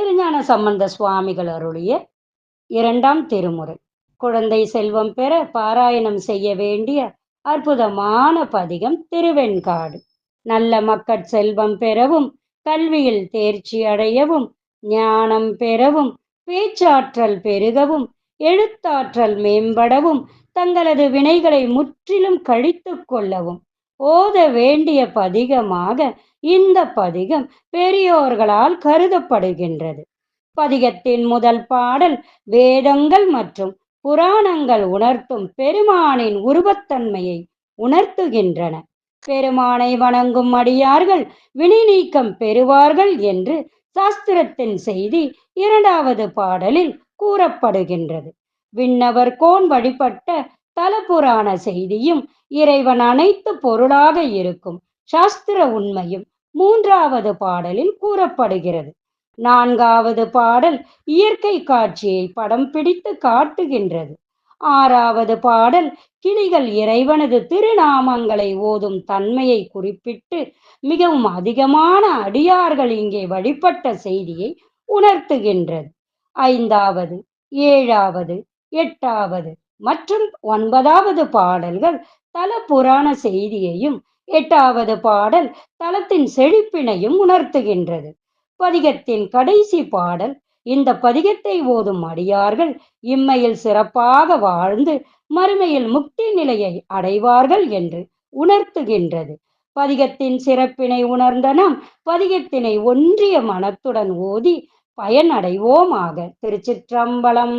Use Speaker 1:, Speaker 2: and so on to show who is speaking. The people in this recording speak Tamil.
Speaker 1: திருஞான சம்பந்த சுவாமிகள் அருளிய இரண்டாம் திருமுறை. குழந்தை செல்வம் பெற பாராயணம் செய்ய வேண்டிய அற்புதமான பதிகம் திருவெண்காடு. நல்ல மக்கள் செல்வம் பெறவும் கல்வியில் தேர்ச்சி அடையவும் ஞானம் பெறவும் பேச்சாற்றல் பெருகவும் எழுத்தாற்றல் மேம்படவும் தங்களது வினைகளை முற்றிலும் கழித்து கொள்ளவும் ஓத வேண்டிய பதிகமாக இந்த பதிகம் பெரியோர்களால் கருதப்படுகின்றது. பதிகத்தின் முதல் பாடல் வேதங்கள் மற்றும் புராணங்கள் உணர்த்தும் பெருமானின் உருவத்தன்மையை உணர்த்துகின்றன. பெருமானை வணங்கும் அடியார்கள் வினை நீக்கம் பெறுவார்கள் என்று சாஸ்திரத்தின் செய்தி இரண்டாவது பாடலில் கூறப்படுகின்றது. விண்ணவர் கோன் வழிபட்ட தலபுராண செய்தியும் இறைவன் அனைத்து பொருளாக இருக்கும். சாஸ்திர உண்மையும் மூன்றாவது பாடலில் கூறப்படுகிறது. நான்காவது பாடல் இயற்கை காட்சியை படம் பிடித்து காட்டுகின்றது. ஆறாவது பாடல் கிளிகள் இறைவனது திருநாமங்களை ஓதும் தன்மையை குறிப்பிட்டு மிகவும் அதிகமான அடியார்கள் இங்கே வழிபட்ட செய்தியை உணர்த்துகின்றது. ஐந்தாவது ஏழாவது எட்டாவது மற்றும் ஒன்பதாவது பாடல்கள் தல புராண செய்தியையும் எட்டாவது பாடல் தலத்தின் செழிப்பினையும் உணர்த்துகின்றது. பதிகத்தின் கடைசி பாடல் இந்த பதிகத்தை ஓதும் அடியார்கள் இம்மையில் சிறப்பாக வாழ்ந்து மறுமையில் முக்தி நிலையை அடைவார்கள் என்று உணர்த்துகின்றது. பதிகத்தின் சிறப்பினை உணர்ந்த நாம் பதிகத்தினை ஒன்றிய மனத்துடன் ஓதி பயனடைவோமாக. திருச்சிற்றம்பலம்